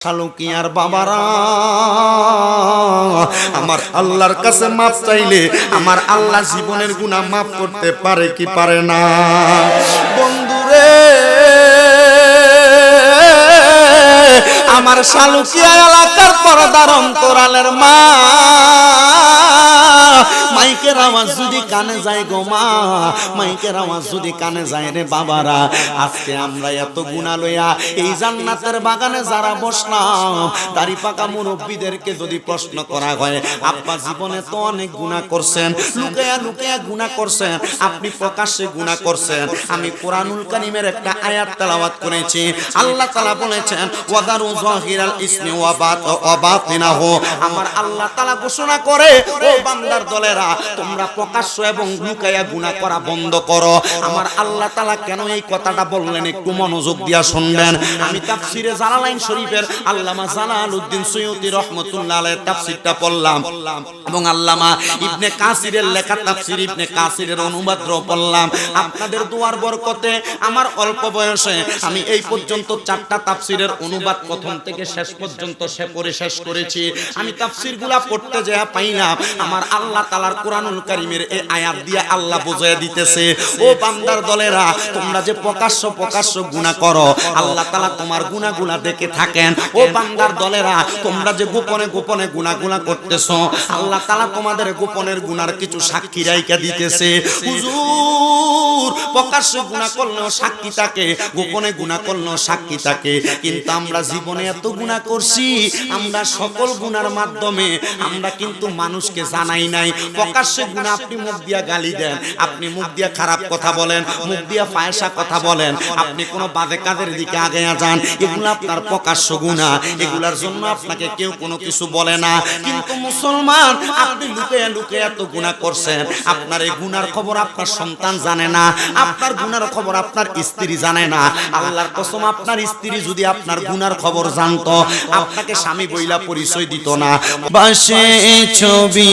শালুকিয়ার বাবারা, আমার আল্লাহর কাছে মাপ চাইলে আমার আল্লাহ জীবনের গুণা মাফ করতে পারে কি পারে না? বন্ধুরে, আমার শালুকিয়া এলাকার পরদার অন্তরালের মা মাইকের আওয়াজ যদি কানে যায় গো মা, মাইকের আওয়াজ যদি কানে যায় রে বাবারা, আজকে আমরা এত গুণা লইয়া এই জান্নাতের বাগানে যারা বসলাম দাড়ি পাকা মুরব্বীদেরকে যদি প্রশ্ন করা হয় আপা জীবনে তো অনেক গুণা করছেন, লুকায়া লুকায়া গুণা করছেন, আপনি প্রকাশ্যে গুণা করছেন। আমি কোরআনুল কারিমের একটা আয়াত তেলাওয়াত করেছি, আল্লাহ তাআলা বলেছেন, ওয়াদারু যাহিরাল ইসমি ওয়া বাত ওয়া বাতিনাহু। আমার আল্লাহ তাআলা ঘোষণা করে, ও বান্দার দলেরা, তোমরা প্রকাশ্য এবং লুকায়া গুনাহ করা বন্ধ করো। আমার আল্লাহ তাআলা কেন এই কথাটা বললেন? একটু মনোযোগ দিয়া শুনবেন। আমি তাফসিরে জালালাইন শরীফের আল্লামা জালালউদ্দিন সৈয়দী রাহমাতুল্লাহ আলাইহির তাফসিরটা পড়লাম এবং আল্লামা ইবনে কাসিরের লেখা তাফসির ইবনে কাসিরের অনুবাদও পড়লাম। আপনাদের দোয়ার বরকতে আমার অল্প বয়সে আমি এই পর্যন্ত চারটা তাফসিরের অনুবাদ প্রথম থেকে শেষ পর্যন্ত সে পড়ে শেষ করেছি। আমি তাফসিরগুলা পড়তে যা পাইলাম আমার আল্লাহ তালার কোরআনুল কারিমের এই আয়াত দিয়ে আল্লাহ বুঝাই দিতেছে, ও বান্দার দলেরা, তোমরা যে প্রকাশ্য প্রকাশ্য গুনাহ করো, আল্লাহ তালা তোমার গুনাহগুলা দেখে থাকেন। ও বান্দার দলেরা, তোমরা যে গোপনে গোপনে গুনাহগুলা করতেছো, আল্লাহ তালা তোমাদের গোপনের গুনার কিছু সাক্ষী রাইকা দিতেছে। হুজুর, প্রকাশ্যে গুনাহ করলেও সাক্ষী থাকে, গোপনে গুনাহ করলেও সাক্ষী থাকে। কিন্তু আমরা জীবনে এত গুনাহ করছি, আমরা সকল গুনার মাধ্যমে, আমরা কিন্তু মানুষকে জানাই নাই। প্রকাশ্যে গুনাহ আপনি মুখ দিয়া গালি দেন। আপনি মুখ দিয়া খারাপ কথা বলেন। মুখ দিয়া ফায়সা কথা বলেন। আপনি কোনো বাজে কাজের দিকে আগে যান। এগুলো আপনার প্রকাশ্য গুনাহ এগুলার জন্য আপনাকে কেউ কোনো কিছু বলে না। কিন্তু মুসলমান আপনি লুকে লুকে এত গুনাহ করছেন। আপনার এই গুনার খবর আপনার সন্তান জানে না। আপনার গুনার খবর আপনার স্ত্রী জানে না। আল্লাহর কসম আপনার স্ত্রী যদি আপনার গুনার খবর জানতো আপনাকে স্বামী বইলা পরিচয় দিত। না বাসে ছবি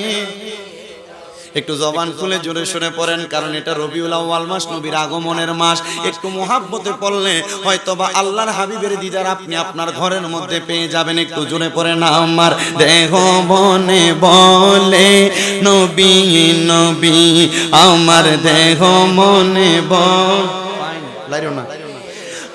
একটু জবান খুলে জোরে শুনে পড়েন কারণ এটা রবিউল আউয়াল মাস নবীর আগমনের মাস। একটু মোহাব্বতে পড়লে হয়তো বা আল্লাহর হাবিবের দিদার আপনি আপনার ঘরের মধ্যে পেয়ে যাবেন। একটু জোরে পড়েন আমার দেহ মনে বলে নবী নবী আমার দেহ মনে বল। না।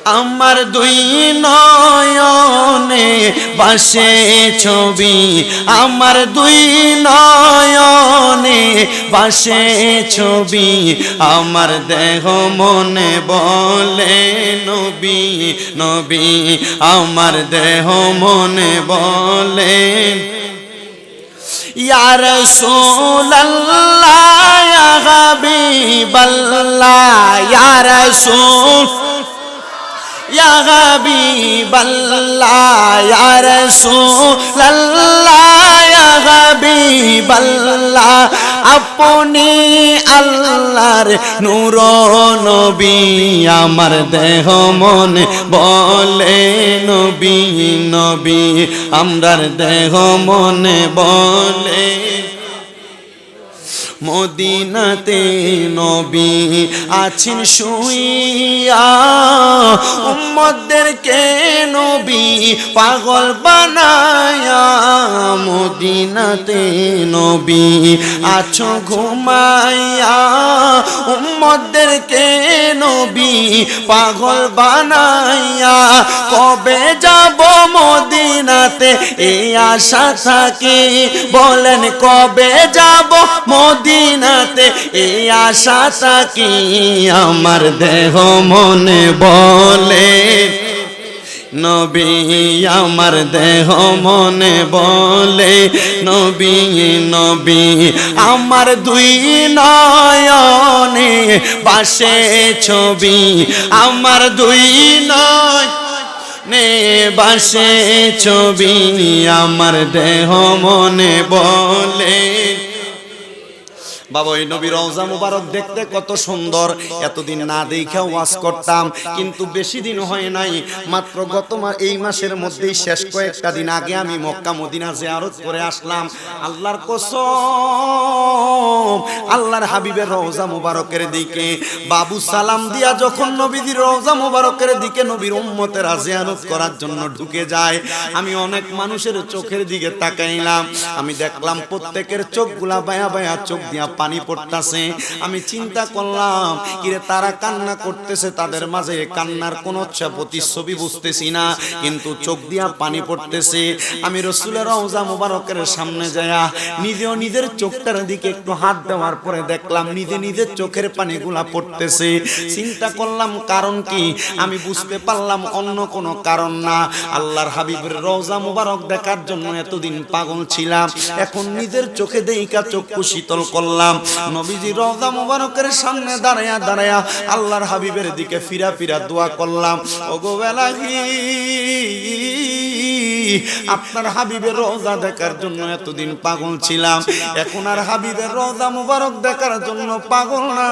আমার দুই নয়নে বাসে ছবি। আমার দুই নয়নে বাসে ছবি। আমার দেহ মনে বলে, নবী নবী, আমার দেহ মনে বলে। ইয়া রাসূলুল্লাহ, ইয়া হাবিবাল্লাহ ইয়া রাসূল ইয়া হাবিবাল্লাহ ইয়া রাসূলুল্লাহ ইয়া হাবিবাল্লাহ আপনি আল্লাহর নূর নবী। আমার দেহ মনে বলে নবী নবী। আমরার দেহ মনে বলে মদিনাতে নবী আছেন শুইয়া। উম্মতদেরকে নবী পাগল বানায়া মদিনাতে নবী আছো ঘুমাইয়া। উম্মতদেরকে নবী পাগল বানাইয়া। কবে যাব মদিনাতে? এই আশা থাকি। বলেন কবে যাব মদিনাতে এই আশা থাকি আমার দেহ মনে বলে? নবী, আমার দেহ মনে বলে। নবী নবী, আমার দুই নয়নে বাসে ছবি। আমার দুই নয় নে বাসে ছবি। আমার দেহ মনে বলে। বাবা, ওই নবী রওজা মুবারক দেখতে কত সুন্দর। এতদিন না দেখে ওয়াজ করতাম, কিন্তু বেশি দিন হয় নাই। মাত্র গত এই মাসের মধ্যেই শেষ কয়েকটা দিন আগে আমি মক্কা, মদিনা জিয়ারত করে আসলাম। আল্লাহর কসম। আল্লাহর হাবিবের রওজা মুবারকের দিকে। বাবু সালাম দিয়া যখন নবীজির রওজা মুবারকের দিকে নবীর উম্মতেরা জিয়ারত করার জন্য ঢুকে যায়, আমি অনেক মানুষের চোখের দিকে তাকাইলাম। আমি দেখলাম প্রত্যেকের চোখগুলা বায়া বায়া চোখ দিয়া পানি পড়তাছে। আমি চিন্তা করলাম, কিরে, তারা কান্না করতেছে, তাদের মাঝে কান্নার কোন প্রতিচ্ছবি বুঝতেছি না, কিন্তু চোখ দিয়া পানি পড়তেছে। আমি রসুলের রওজা মুবারকের সামনে যায়া নিজেও নিজের চোখটার দিকে একটু হাত দেওয়ার পরে দেখলাম নিজে নিজের চোখের পানিগুলা পড়তেছে। চিন্তা করলাম, কারণ কি? আমি বুঝতে পারলাম অন্য কোনো কারণ না। আল্লাহর হাবিবের রওজা মুবারক দেখার জন্য এতদিন পাগল ছিলাম। এখন নিজের চোখে দেইকা চক্ষু শীতল করলাম। নবীজি রওজা মুবারকের সামনে দাঁড়ায়া দাঁড়ায়া আল্লাহর হাবিবের দিকে ফিরা ফিরা দোয়া করলাম। ওগো বেলাহি আপনার হাবিবের রোজা দেখার জন্য এতদিন পাগল ছিলাম। এখন আর হাবিবের রোজা মুবারক দেখার জন্য পাগল না।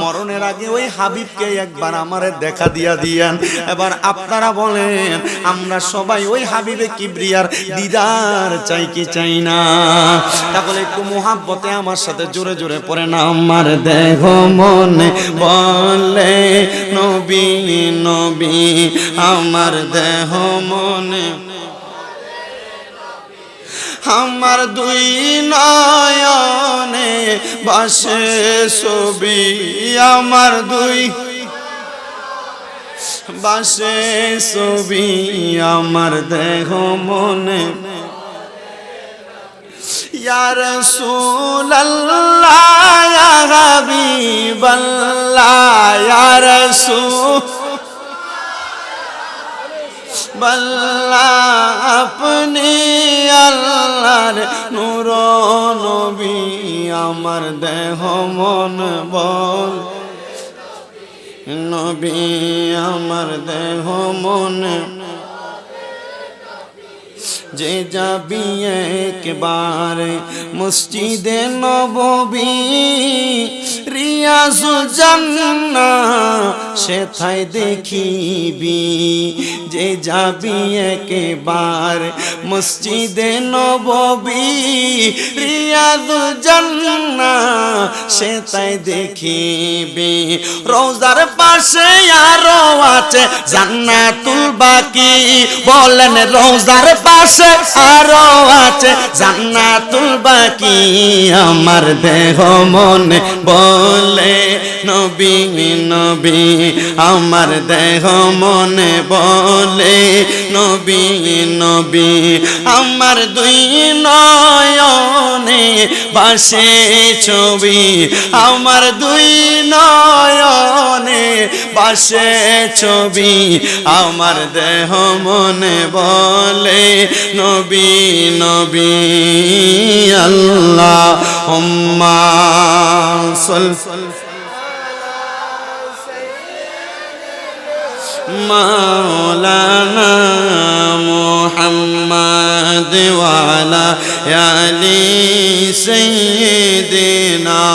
মরণের আগে ওই হাবিবকে একবার আমারে দেখা দিয়া দিয়ান। এবার আপনারা বলেন, আমরা সবাই ওই হাবিবে কিবরিয়ার দিদার চাই কি চাই না? তাহলে একটু মোহাব্বতে আমার সাথে জোরে জোরে পড়ে না। আমার দেহ মনে বলে, নবী নবী, আমার দেহ মনে আমার দুই নয়নে বাসে ছবি, আমার দুই বাসে ছবি, আমার দেহ মনে। ইয়ার সুল্লাহ হাবিবাল্লাহ ইয়ার সু বল্লা আপনি আল্লাহর নূর নবী আমার দেহ মন বল। নবী, আমার দেহ মন যে যাবি একবার মসজিদে নববী, রিয়াজুল জান্না সেথায় দেখিবি? যে যাবি একবার মসজিদে নববী রিয়াজুল জান্না সেথায় দেখিবি। রোজার পাশে আরও আছে জান্নাতুল বাকি। বলেন, রোজার পাশে আরও আছে জান্নাতুল বাকি। আমার দেহ মনে বলে, নবী নবী, আমার দেহ মনে বলে, নবী নবী, আমার দুই নয়নে বাসে ছবি, আমার দুই নয়নে বাসে ছবি, আমার দেহ মনে বলে, নবী নবী আল্লাহ হুম্মা সল مولانا محمد وعلى آل سيدنا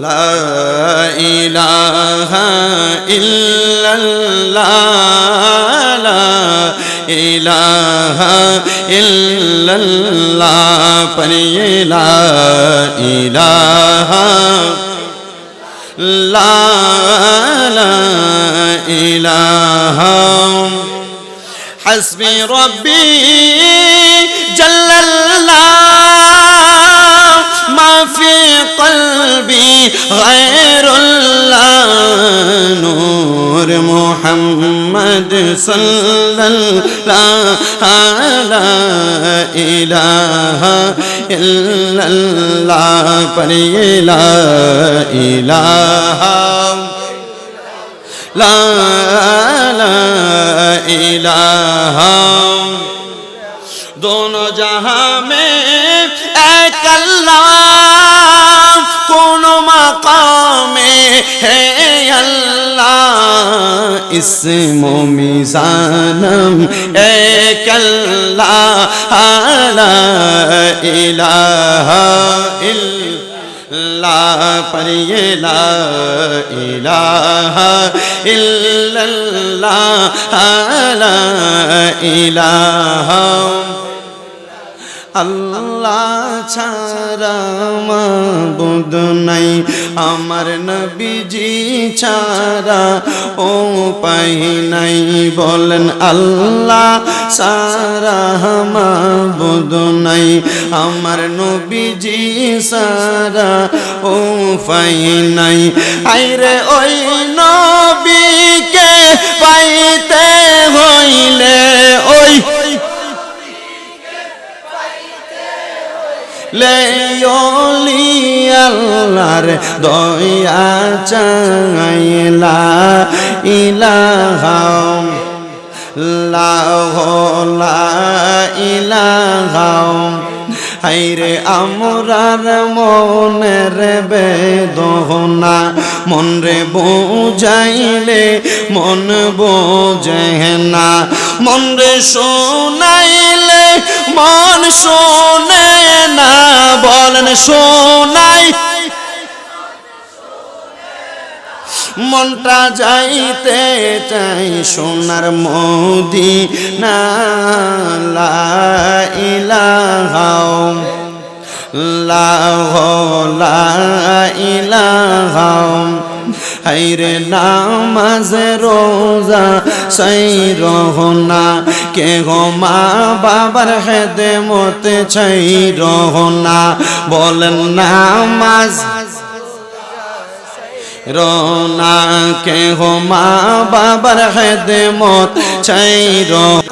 لا إله إلا الله لا إله إلا الله پڑھیے لا إله لا لا إله. حسبي ربي جل الله নবী গায়রুল্লাহ নূর মোহাম্মদ সাল্লাল্লাহ ইলাহা ইল্লাল্লাহ পরিলা ইলাহা লা লা ইলাহা। दोनों जहां में अल्लाह হে আল্লাহ ইসম মিজানম এক আল্লাহ আলা ইলাহা ইল্লাহ পরিয়ে লা ইলাহা ইল্লাল্লাহ আলা ইলাহা আল্লাহ ছাড়া মাবুদ নাই। আমার নবীজি ছাড়া ও পাই নাই। বলেন, আল্লাহ সারা মাবুদ নাই। আমার নবীজি সারা ও পাই নাই। আইরে ওই নবীকে পাইতে হইলে ওই লেয়লি আল্লাহর দয়া চাইলা, ইলাহা লাহ ইলাহা হাইরে আমরার মনের বেদনা মন রে বুঝাইলে মন বোঝে না। মন রে শোনাইলে, মন শোনে না, বলেন শোনাই। মনটা যাইতে চাই সোনার মোদি না লা ইলাহা লাহ লা ইলাহা হাইরে নামাজ, রোজা সাই রহনা কে গো মা বাবার হেদে মতে ছাই রহনা বলেন নামাজ রোনা কে হো মা বাবার হেদে মত চাই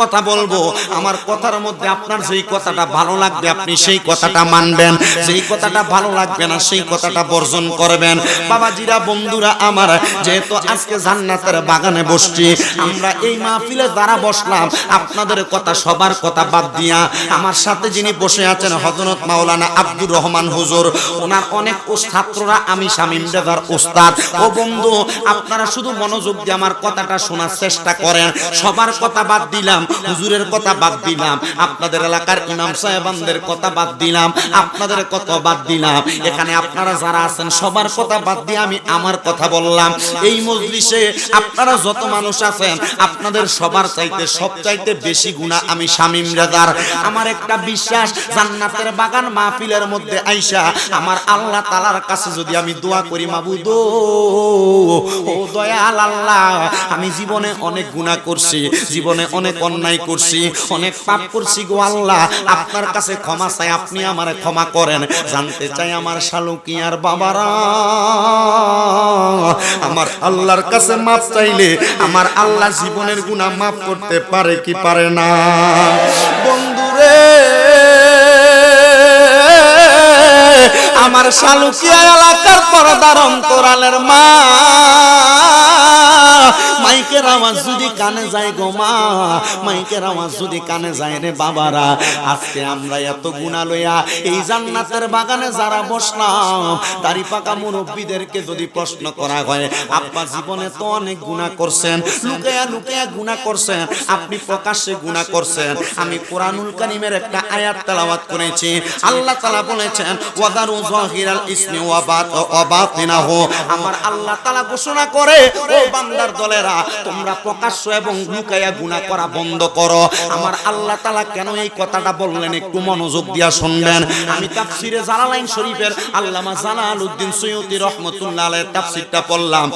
কথা বলব, আমার কথার মধ্যে আপনার যেই কথাটা ভালো লাগবে, আপনি সেই কথাটা মানবেন। যেই কথাটা ভালো লাগবে না, সেই কথাটা বর্জন করবেন। বাবাজিরা, বন্ধুরা আমার, যেহেতু আজকে জান্নাতের বাগানে বসছি, আমরা এই মাহফিলে যারা বসলাম, আপনাদের কথা, সবার কথা বাদ দিয়া, আমার সাথে যিনি বসে আছেন হজরত মাওলানা আব্দুর রহমান হুজুর, ওনার অনেক ছাত্ররা আমি শামীম রেজার ওস্তাদ ও বন্ধু আপনারা শুধু মনোযোগ দিয়ে আমার কথাটা শোনার চেষ্টা করেন সবার কথা বাদ দিলাম হুজুরের কথা বাদ দিলাম আপনাদের এলাকার ইমাম সাহেবানদের কথা বাদ দিলাম আপনাদের কথা বাদ দিলাম এখানে আপনারা যারা আছেন সবার কথা বাদ দিয়ে আমি আমার কথা বললাম এই মজলিসে আপনারা যত মানুষ আছেন আপনাদের সবার চাইতে সব চাইতে বেশি গুণা আমি শামীম রেজার আমার একটা বিশ্বাস জান্নাতের বাগান মাহফিলের মধ্যে আইসা আমার আল্লাহ তালার কাছে যদি আমি দোয়া করি মাবুদ ও দয়াল আল্লাহ, আমি জীবনে অনেক গুনাহ করছি, জীবনে অনেক অন্যায় করছি, অনেক পাপ করছি গো আল্লাহ। আপনার কাছে ক্ষমা চাই, আপনি আমার ক্ষমা করেন। জানতে চাই আমার শালুকিয়ার বাবারা। আমার আল্লাহর কাছে মাপ চাইলে আমার আল্লাহ জীবনের গুনাহ মাফ করতে পারে কি পারে না। বন্ধুরে আমার শালুকিয়া এলাকার পর্দার অন্তরালের মা। মাইকের আওয়াজ যদি কানে যায় গো মা মাইকের আওয়াজ যদি কানে যায় রে বাবারা, আজকে আমরা এত গুণা লইয়া এই জান্নাতের বাগানে যারা বসলাম, দাড়ি পাকা মুরব্বীদেরকে যদি প্রশ্ন করা হয়, আব্বা জীবনে তো অনেক গুণা করছেন, লুকায়া লুকায়া গুণা করছেন, আপনি প্রকাশ্যে গুণা করছেন, আমি কোরআনুল কারিমের একটা আয়াত তেলাওয়াত করেছি, আল্লাহ তাআলা বলেছেন, ওয়াদারু যাহিরাল ইসমি ওয়া বাত ওয়া বাতিনাহু আমার আল্লাহ তাআলা ঘোষণা করে, ও বান্দার দলেরা তোমরা প্রকাশ্য এবং লুকায়া গুনাহ করা বন্ধ করো। আমার আল্লাহ তাআলা কেন এই কথাটা বললেন একটু মনোযোগ দিয়া শুনবেন। আমি তাফসিরে জালালাইন শরীফের আল্লামা জালালউদ্দিন সৈয়দী রাহমাতুল্লাহ তাফসিরটা পড়লাম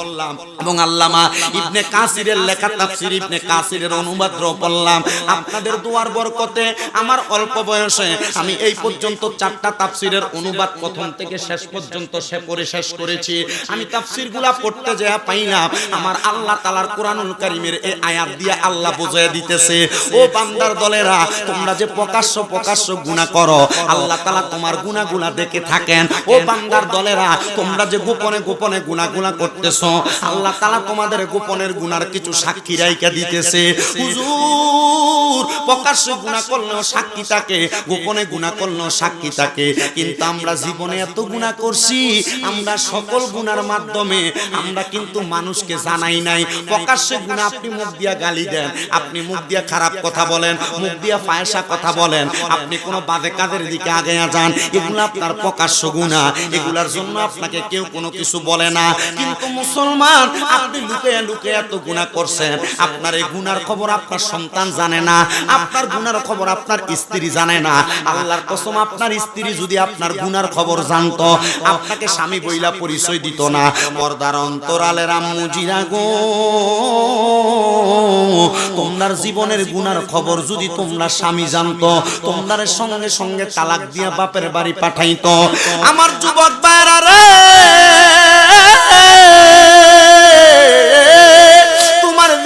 এবং আল্লামা ইবনে কাসিরের লেখা তাফসির ইবনে কাসিরের অনুবাদও পড়লাম। আপনাদের দুয়ার বরকতে আমার অল্প বয়সে আমি এই পর্যন্ত চারটা তাফসিরের অনুবাদ প্রথম থেকে শেষ পর্যন্ত সে পড়ে শেষ করেছি। আমি তাফসিরগুলা পড়তে যা পাই না আমার আল্লাহ তালার কোরআনুল কারিমের এই আয়াত দিয়ে আল্লাহ বোঝায় দিতেছে, ও বান্দার দলেরা, তোমরা যে প্রকাশ্য প্রকাশ্য গুণা করো, আল্লাহ তালা তোমার গুণাগুলা দেখে থাকেন। ও বান্দার দলেরা, তোমরা যে গোপনে গোপনে গুণাগুলা করতেছো, আল্লাহ তালা তোমাদের গোপনের গুনার কিছু সাক্ষী রাইকা দিতেছে। হুজুর, প্রকাশ্য গুণা করলেও সাক্ষী থাকে, গোপনে গুণা করলেও সাক্ষী থাকে। কিন্তু আমরা জীবনে এত গুণা করছি, আমরা সকল গুণার মাধ্যমে, আমরা কিন্তু মানুষকে জানাই নাই। প্রকাশ্যে গুণা, আপনি মুখ দিয়া গালি দেন, আপনি মুখ দিয়া খারাপ কথা বলেন, মুখ দিয়া ফায়সা কথা বলেন, আপনি কোনো বাজে কাজের দিকে আগে যান, এগুলো আপনার প্রকাশ্য গুণা, এগুলার জন্য আপনাকে কেউ কোনো কিছু বলে না। কিন্তু মুসলমান, আপনি লুকে লুকে এত গুণা করছেন, আপনার এই গুনার খবর আপনার সন্তান জানে না, আপনার গুনার খবর আপনার স্ত্রী জানে না। আল্লাহর কসম, আপনার স্ত্রী যদি আপনার গুনার খবর জানতো, আপনাকে স্বামী বইলা পরিচয় দিত না। পর্দার অন্তরালের আম্মু জিরা গো। তোমার জীবনের গুনার খবর যদি তোমরা স্বামী জানতো তোমার সঙ্গে সঙ্গে তালাক দিয়া বাপের বাড়ি পাঠাইতো। আমার যুবক বাইরা রে!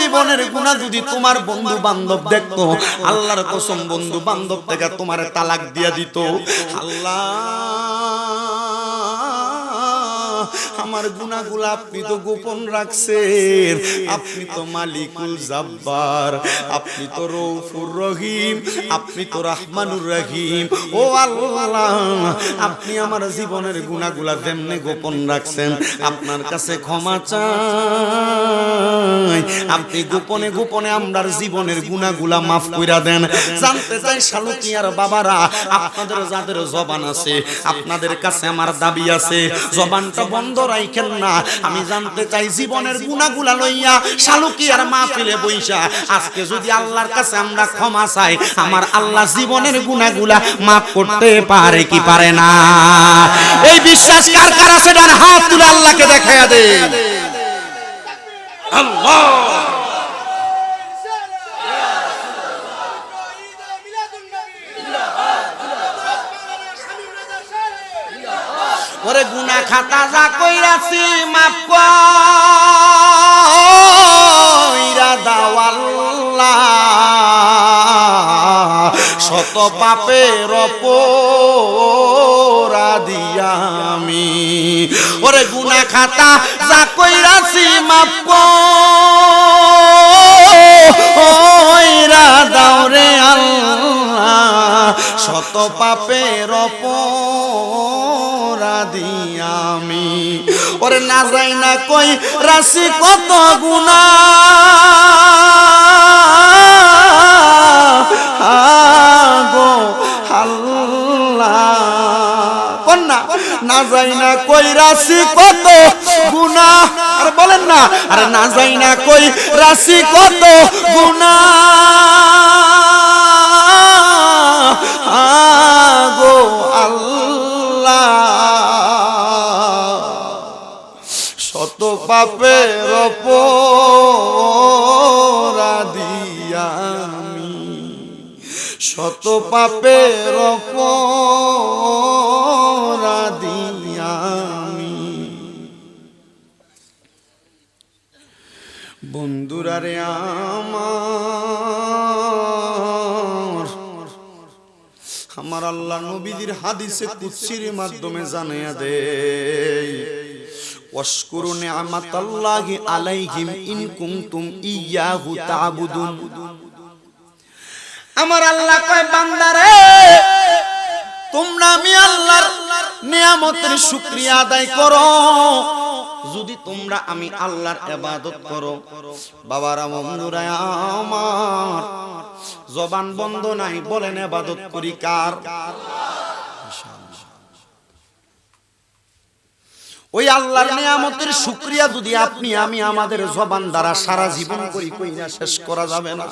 জীবনের যদি তোমার বন্ধু বান্ধব দেখতো, আল্লাহর কসম বন্ধু বান্ধব থেকে তোমার তালাক দিয়া দিত। আল্লাহ! আমার গুনাগুলো আপনি তো গোপন রাখছেন। আপনি তো মালিকুল জাব্বার, আপনি তো রৌফুর রহিম, আপনি তো রহমানুর রহিম। ও আল্লাহ, আপনি আমার জীবনের গুনাগুলা যেমনে গোপন রাখছেন, আপনার কাছে ক্ষমা চাই। আপনি গোপনে গোপনে আমরার জীবনের গুনাগুলা মাফ কইরা দেন। জানতে চাই শালুকিয়ার বাবারা, আপনাদের যাদের জবান আছে, আপনাদের কাছে আমার দাবি আছে, জবানটা বন্ধ রাইখেন না আমি জানতে চাই জীবনের গুণাগুলা লইয়া শালুকিয়ার মাহফিলে বইসা। আজকে যদি আল্লাহর কাছে আমরা ক্ষমা চাই, আমার আল্লাহ জীবনের গুনাগুলা মাফ করতে পারে কি পারে না? এই বিশ্বাস কার কার আছে? ডান হাত তুলে আল্লাহকে দেখায় দে আল্লাহ! ওরে গুনা খাতা যা কইরাছি মাপ কইরা দাওয়াল্লা শত পাপের অপরাধী আমি। ওরে গুনা খাতা যা কইরাছি মাপ কইরা দাও রে আল্লাহ। শত পাপের অপরাধী আমি। ওরে না যাই না কই, রাশি কত গুণা। গো আল্লাহ। না যাই না কই, রাশি কত গুণা। আর বলেন না, আরে না যাই না কই, রাশি কত গুণা। অপরাধী আমি। শত পাপের অপরাধী আমি। বন্ধুরা রে আমার আমার আল্লাহ নবীজির হাদিসে কুৎসির মাধ্যমে জানাইয়া দেয়। ওয়াশকুরু নি'মাতাল্লাহি আলাইহিম ইন কুনতুম ইয়াহু তা'বুদুন আমার আল্লাহ কয় বান্দারে তোমরা আমি আল্লাহর নিয়ামতের শুকরিয়া আদায় করো। যদি তোমরা আমি আল্লাহর ইবাদত করো। বাবারা, বন্ধুরা, আমার জবান বন্ধ নাই, বলেন ইবাদত করি কার? ওই আল্লাহর নিয়ামতের শুকরিয়া যদি আপনি আমি আমাদের জবান দ্বারা সারা জীবন করি কইরা শেষ করা যাবে না।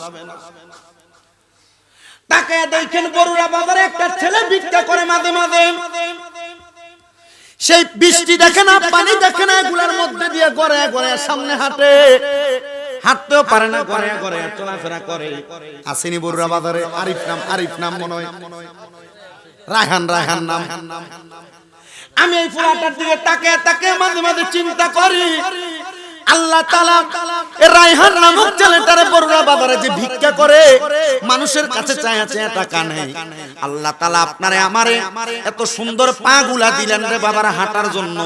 তাকে দেখেন বড়ুরা বাজারে একটা ছেলে ভিক্ষা করে মাঝে মাঝে। সেই বৃষ্টি দেখে না পানি দেখে না এগুলার মধ্যে দিয়ে গড়ে গড়ে সামনে হাঁটে। হাঁটতেও পারে না গড়ে গড়ে চলাফেরা করে। আসেনি বড়ুরা বাজারে আরিফ নাম আরিফ নাম মনে হয়। রায়হান রায়হান নাম। আমি এই ফুলাটার দিকে তাকে তাকে মাঝে মাঝে চিন্তা করি। আল্লাহ তালা রায়হান নামক ছেলেটারে বড়ুরা বাবারা যে ভিক্ষা করে, মানুষের কাছে চায়া চায়া টাকা নেই আল্লাহ তালা আপনারে আমারে এত সুন্দর পা গুলা দিলেন রে বাবারা হাঁটার জন্য।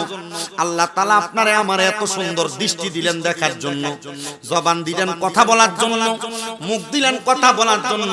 আল্লাহ তালা আপনারে আমারে এত সুন্দর দৃষ্টি দিলেন দেখার জন্য। জবান দিলেন কথা বলার জন্য। মুখ দিলেন কথা বলার জন্য।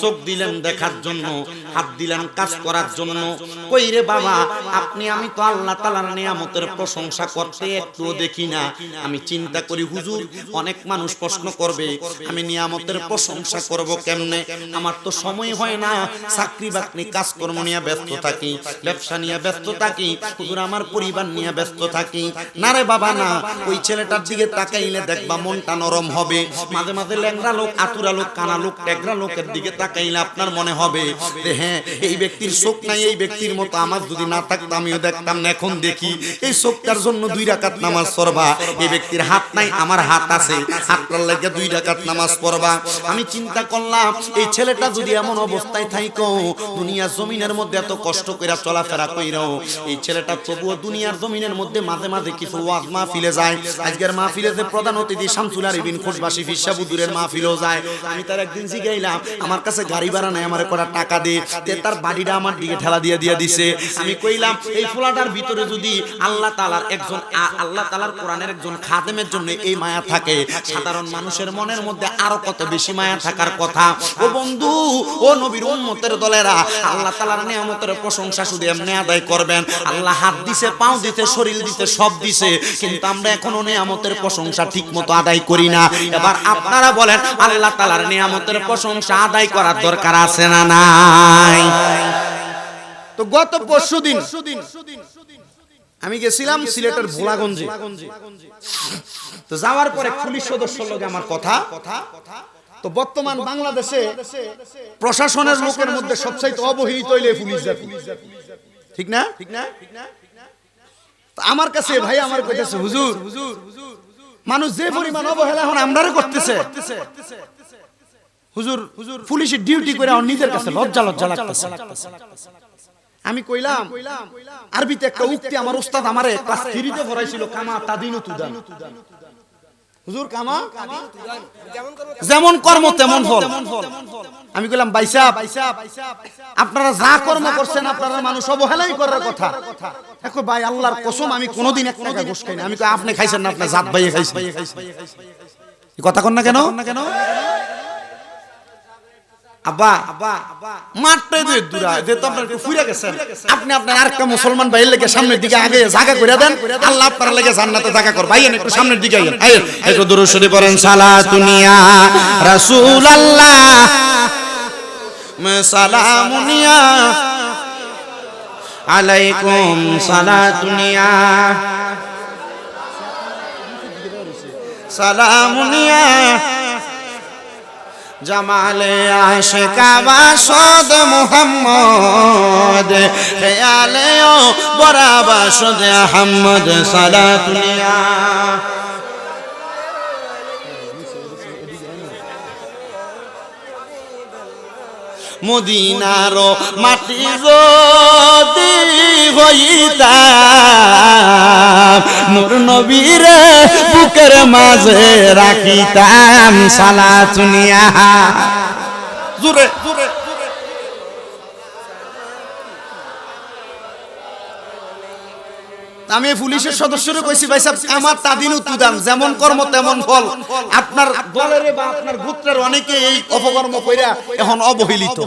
চোখ দিলেন দেখার জন্য। হাত দিলেন কাজ করার জন্য। কই রে বাবা, আপনি, আমি তো আল্লাহ তালার নিয়ামতের প্রশংসা করতে একটুও দেখি না। আমি চিন্তা করি, হুজুর, অনেক মানুষ প্রশ্ন করবে, আমি নিয়ামতের প্রশংসা করব কেমনে? আমার তো সময় হয় না, চাকরি বাকরি, কাজকর্ম নিয়ে ব্যস্ত থাকি, ব্যবসা নিয়ে ব্যস্ত থাকি, হুজুর আমার পরিবার নিয়ে ব্যস্ত থাকি। না রে বাবা, না, ওই ছেলেটার দিকে তাকাইলে দেখবা মনটা নরম হবে। মাঝে মাঝে ল্যাংরা লোক, আতুরা লোক, কানা লোক টেকরা লোকের দিকে তাকাইলে আপনার মনে হবে যে হ্যাঁ এই ব্যক্তির শোক নাই, এই ব্যক্তির মতো আমার যদি না থাকতো, আমিও দেখতাম, না, এখন দেখি। এই শোকটার জন্য দুই রাকাত নামাজ পড়বা, এই ব্যক্তির হাত নাই, আমার হাত আছে। হাতটার লাগে দুই রাকাত নামাজ পড়বা। আমি চিন্তা করলাম, এই ছেলেটা যদি এমন অবস্থায় থাইকো দুনিয়া জমিনের মধ্যে এত কষ্ট করে চলাফেরা কইরাও এই ছেলেটা তবুও দুনিয়ার জমিনের মধ্যে মাঝে মাঝে কিছু ওয়াজ মাহফিলে যায়। আজকের মাহফিলে যে প্রধান অতিথি শামসুল আরিবিন খোঁজবাসী ফিসাবুদুরের মাহফিলেও যায়। আমি তার একদিন জিগাইলাম, আমার কাছে গাড়ি ভাড়া নাই, আমার কটা টাকা দে। তার বাড়িটা আমার দিকে ঠেলা দিয়ে দিয়ে দিছে। আমি কইলাম, এই ফোলাটার ভিতরে যদি আল্লাহ তালার একজন আল্লাহ তালার কোরআনের একজন খাদেমের জন্য এই মায়া থাকে। সাধারণ মানুষের মনের মধ্যে আরও কত বেশি মায়া থাকার কথা। ও বন্ধু ও নবীর উম্মতের দলেরা আল্লাহ তালার নিয়ামতের প্রশংসা শুধু এমনি আদায় করবেন। আল্লাহ হাত দিছে পাও দিতে শরীর দিতে সব দিছে। কিন্তু আমরা এখনও নিয়ামতের প্রশংসা ঠিক মতো আদায় করি না। এবার আপনারা বলেন আল্লাহ তালার নিয়ামতের প্রশংসা আদায় করার দরকার আছে না নাই? তো গত পরশু দিন আমি গেছিলাম সিলেটের ভোলাগঞ্জে। তো যাওয়ার পরে পুলিশ সদস্যর লগে আমার কথা তো বর্তমান বাংলাদেশে প্রশাসনের লোকের মধ্যে সবচাইতে অবহেলিত হইলে পুলিশ জাতি। ঠিক না? ঠিক না আমার কাছে ভাই আমার কইতেছে হুজুর মানুষ যে পরিমাণ অবহেলা এখন আমরারে করতেছে। হুজুর হুজুর পুলিশের ডিউটি করে আমার নিজের কাছে লজ্জা লজ্জা লাগতেছে। আমি কইলাম আরবিতে একটা উক্তি আমার উস্তাদ আমারে ক্লাস 3 তে পড়াইছিল কামা তাদিনু তুদান হুজুর কামা? যেমন কর্ম তেমন ফল। আমি কইলাম বাইসা আপনারা যা কর্ম করছেন আপনারা মানুষ অবহেলাই করার কথা। দেখো ভাই আল্লাহর কসম আমি কোনোদিন এক টাকা ঘুষ খাই না। আমি কই আপনি খাইছেন না আপনার জাত ভাইয়ে খাইছেন। কথা কন না কেন? কেন? আব্বা দূরা আপনার গেছেন। আপনি আপনার আরেকটা মুসলমান ভাইয়ের লেগে সামনের দিকে আগে জায়গা করে দেন। আল্লাহ আপনার লেগে জান্নাতে জায়গা কর। ভাইয়েন একটু সামনের দিকে আইয়েন। আইয়েন একটু দূর সরে পড়েন। সালাতুনিয়া রাসূলুল্লাহ। সালামুনিয়া আলাইকুম সালাতুনিয়া সালামুনিয়া জামালে আশিকা বাসদ মুহাম্মদ খেয়ালে ও বরা বাসদ আহমদ সালাতুনিয়া মদিনার মাটি যদি হইতাম নূর নবীর বুকের মাঝে রাখিতাম সালা চুনিয়া জুরে জুরে আমি পুলিশের সদস্যরে কইছি ভাই সাহেব আমার তাদিন উত্তুদান যেমন কর্ম তেমন ফল। আপনার দলের বা আপনার গুত্রের অনেকে এই অপকর্ম কইরা এখন অবহেলিত।